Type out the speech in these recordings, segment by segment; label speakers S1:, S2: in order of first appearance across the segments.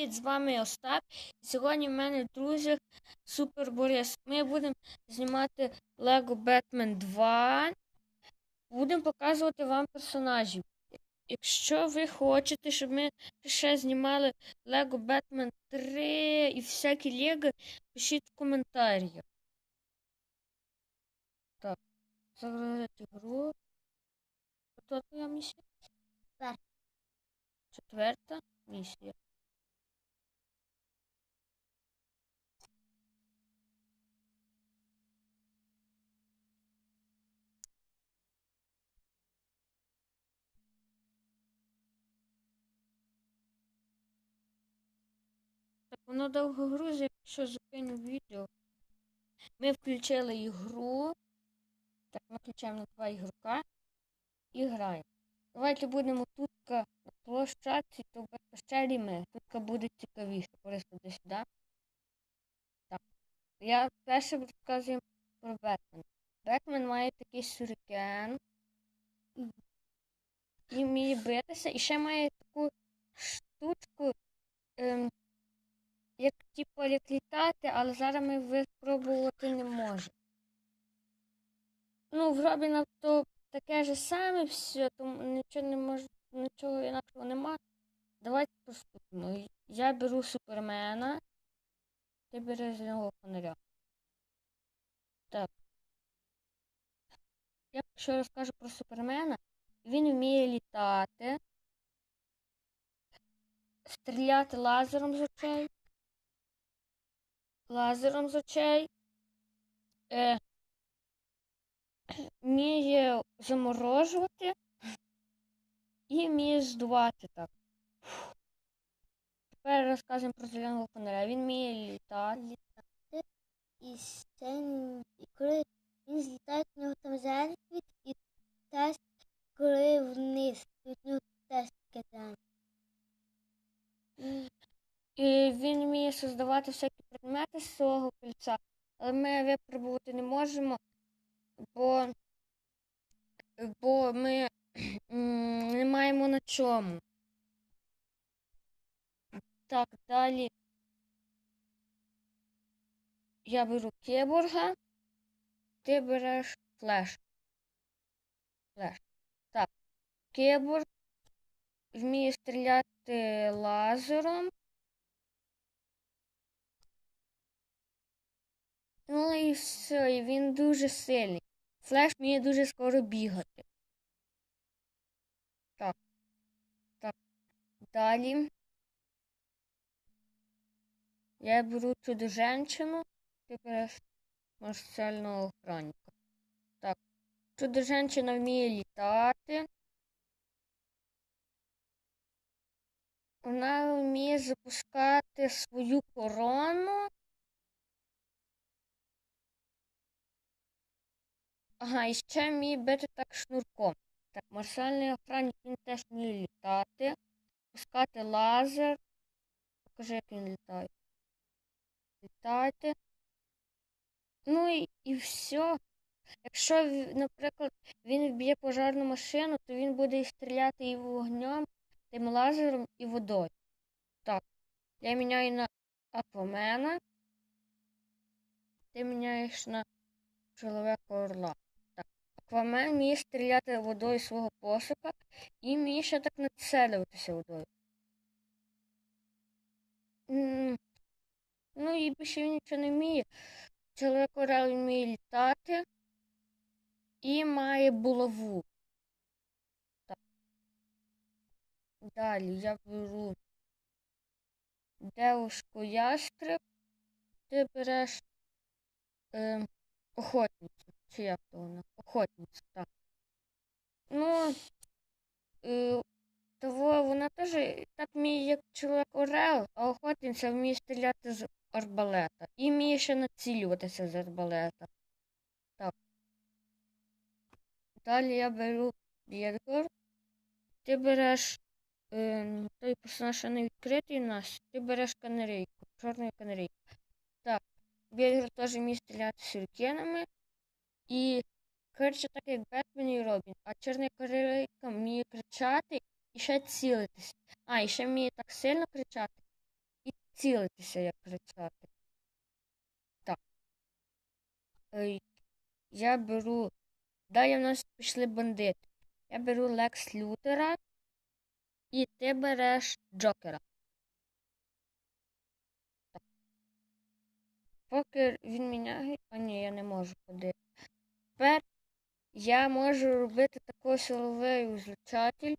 S1: Привіт, з вами Остап. Сьогодні в мене в друзях Супер Борис. Ми будемо знімати Lego Batman 2. Будемо показувати вам персонажів. Якщо ви хочете, щоб ми ще знімали Lego Batman 3 і всякі Лего, пишіть в коментарях. Так, загрузити гру. Хто твоя місія?
S2: Четверта.
S1: Четверта місія. Воно довго грузить, якщо зупиню відео. Ми включили ігру. Так, ми включаємо два ігрока і граємо. Давайте будемо тут на площадці, то безпечері ми. Тут буде цікавіше. Корисно до сюди. Так. Я перше розказую про Бетмена. Бетмен має такий сюрикен. І вміє битися. І ще має таку штучку, ем, як типу як літати, але зараз ми випробувати не можемо. Ну, в Робіна то таке ж саме все, тому нічого не може, нічого інакшого нема. Давайте поступимо. Я беру супермена, ти береш нього фонаря. Так. Я що розкажу про супермена, він вміє літати, стріляти лазером з очей. Лазером з очей. Е, вміє заморожувати і вміє здувати так. Тепер розказуємо про зеленого фонаря. Він вміє літати.
S2: літати. І ще і коли він злітає, у нього там зелений і теж коли вниз, від нього теж зелене.
S1: І він вміє создавати всякі предмети з свого кільця, але ми випробувати не можемо, бо, бо ми не маємо на чому. Так, далі я беру кіборга, ти береш флеш. Флеш. Так, кіборг вміє стріляти лазером. Ну і все, і він дуже сильний. Флеш вміє дуже скоро бігати. Так. Так. Далі. Я беру чудо женщину, ти береш маршального охранника. Так. Чудо женщина вміє літати. Вона вміє запускати свою корону. Ага, і ще вміє бити так шнурком. Так, маршальний охранник він теж вміє літати, пускати лазер. Покажи, як він літає. Літати. Ну і, і все. Якщо, наприклад, він вб'є пожарну машину, то він буде стріляти і вогнем, тим лазером, і водою. Так, я міняю на Аквамена. Ти міняєш на чоловіка орла. Аквамен вміє стріляти водою свого посока і вміє ще так нацелюватися водою. Ну і більше він нічого не вміє. Чоловік орел вміє літати і має булаву. Так. Далі я беру девушку ястреб, ти береш е, охотницю. Чи як то вона? Охотниця, так. Ну, е, того вона теж так вміє, як чоловік Орел, а охотниця вміє стріляти з арбалета. І вміє ще націлюватися з арбалета. Так. Далі я беру Біргор. Ти береш е, той персонаж, не відкритий у нас, ти береш канарейку, чорну канарейку. Так, Біргор теж вміє стріляти сюрикенами. І, коротше, так як Бетмен і Робін. А чорна канарейка вміє кричати і ще цілитись. А, і ще вміє так сильно кричати, і цілитися, як кричати. Так. Ей, я беру. Далі в нас пішли бандити. Я беру Лекс Лютера, і ти береш Джокера. Поки він міняє. А ні, я не можу ходити. Тепер я можу робити такий силовий узлучатель.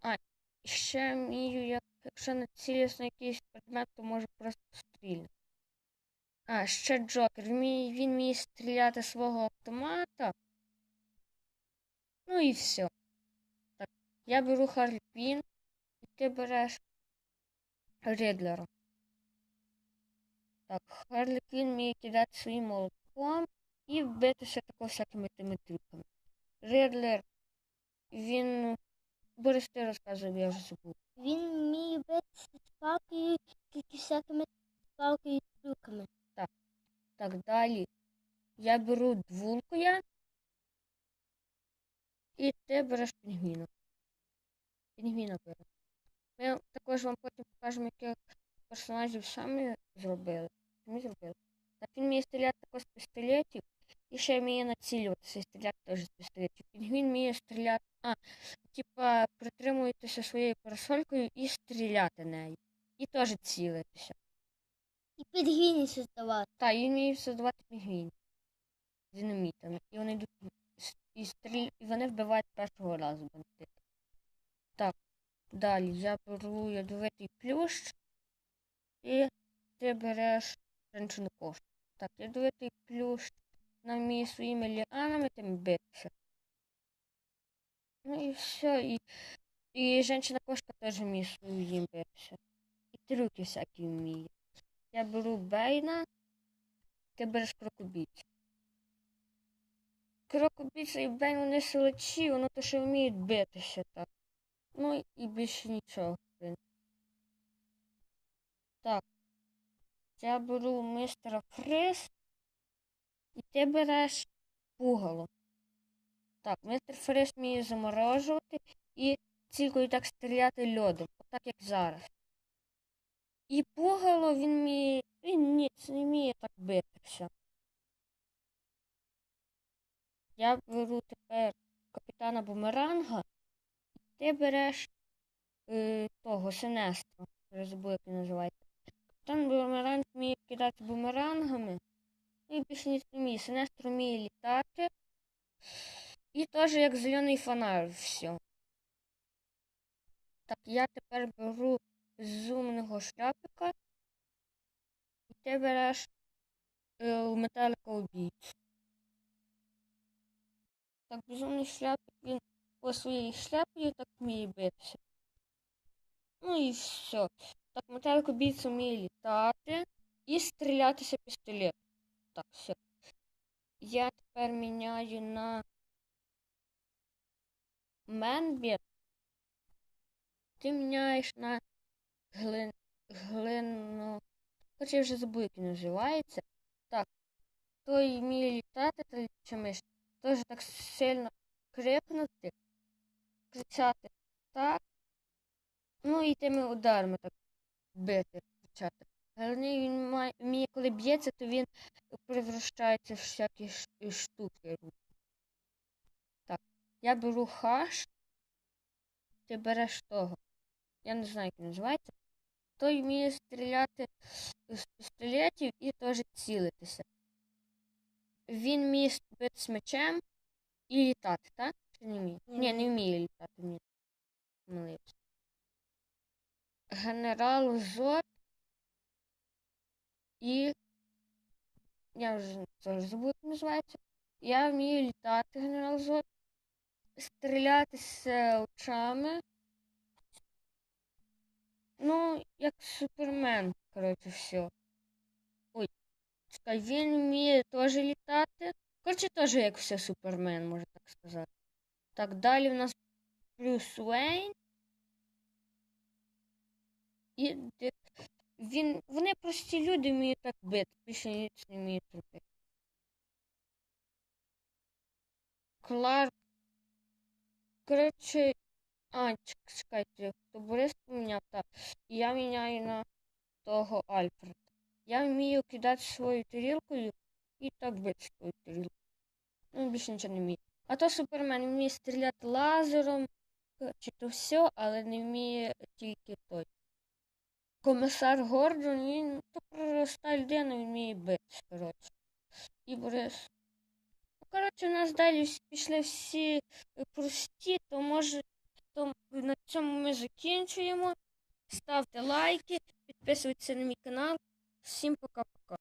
S1: А, ще вмію, як, якщо націлюсь на якийсь предмет, то можу просто стріляти. А, ще Джокер. Він він вміє стріляти свого автомата. Ну і все. Так, я беру Харлі Квін, і ти береш Рідлера. Так, Харлі Квін вміє кидати своїм молотком і битися тако всякими тими трюками. Рідлер, він. Борис, ти розказував, я вже забув.
S2: Він вміє битися з палкою, тільки всякими палкою і трюками.
S1: Так, Так далі. Я беру двулкуя. І ти береш пінгвіна. Пінгвіна беру. Ми також вам потім покажемо, яких персонажів самі зробили. Самі зробили. Так він вміє стріляти також з пістолетів. І ще вміє націлюватися і стріляти теж з пістолетів. Пінгвін вміє стріляти. А, типа, притримуєтеся своєю парасолькою і стріляти нею. І теж цілитися.
S2: І підгіні создавати.
S1: Так, він вміє создавати пінгвінів з динамітами. І вони йдуть і стріль... і вони вбивають першого разу бандита. Так, далі я беру ядовитий плющ і ти береш женщину кошку. Так, ядовитий плющ нам вміє своїми ліанами тим битися. Ну і все. І, і женщина кошка теж вміє своїм битися. І трюки всякі вміє. Я беру Бейна, ти береш крокобійця. Крокобійця і Бейн вони силачі, вони то ще вміють битися так. Ну і більше нічого. Так. Я беру мистера Фрис, і ти береш пугало. Так, мистер Фрис вміє заморожувати і цілкою так стріляти льодом, отак як зараз. І пугало він вміє. Він ніц не вміє так битися. Я беру тепер капітана Бумеранга, і ти береш е, того Синестра. Я забув, як називається. Капітан Бумеранг вміє кидати бумерангами. І більше не вміє. Синестр вміє літати. І теж як зелений фонар все. Так, я тепер беру зумного шляпика. І ти береш е, у металика убійцю. Так, безумний шляпик, він по своїй шляпі так вміє битися. Ну і все. Так, металик убійця вміє літати і стрілятися пістолетом. Так, все. Я тепер міняю на Менбір. Ти міняєш на глин... глину. Хоч я вже забув, як він називається. Так. Той вміє літати та чимось. Теж так сильно крикнути, кричати так. Ну і тими ударами так бити. Головне, він має, вміє, коли б'ється, то він превращається в всякі штуки. Так, я беру хаш, ти береш того. Я не знаю, як він називається. Той вміє стріляти з пістолетів і теж цілитися. Він вміє бити з мечем і літати, так? Чи не вміє?
S2: Ні, не
S1: вміє літати, ні. Помилився. Генерал Зод і. Я вже забув, називається. Я вмію літати, генерал Зод, стрілятися очами. Ну, як супермен, коротше, все. Ой, чекай, він вміє теж літати. Коротше, теж як все супермен, можна так сказати. Так, далі в нас Брюс Уейн. І Він, вони прості люди вміють так бити, більше ніч не вміють робити. Кларк. Коротше, А, чек- чекайте, то Борис поміняв, так. І я міняю на того Альфреда. Я вмію кидати свою тарілкою і так бити свою тарілку. Ну, більше нічого не вмію. А то Супермен вміє стріляти лазером, чи то все, але не вміє тільки той. Комісар Гордон, він проста людина, він вміє битись, коротше. І Борис. Ну, коротше, у нас далі пішли всі прості, то може то на цьому ми закінчуємо. Ставте лайки, підписуйтесь на мій канал. Всім пока.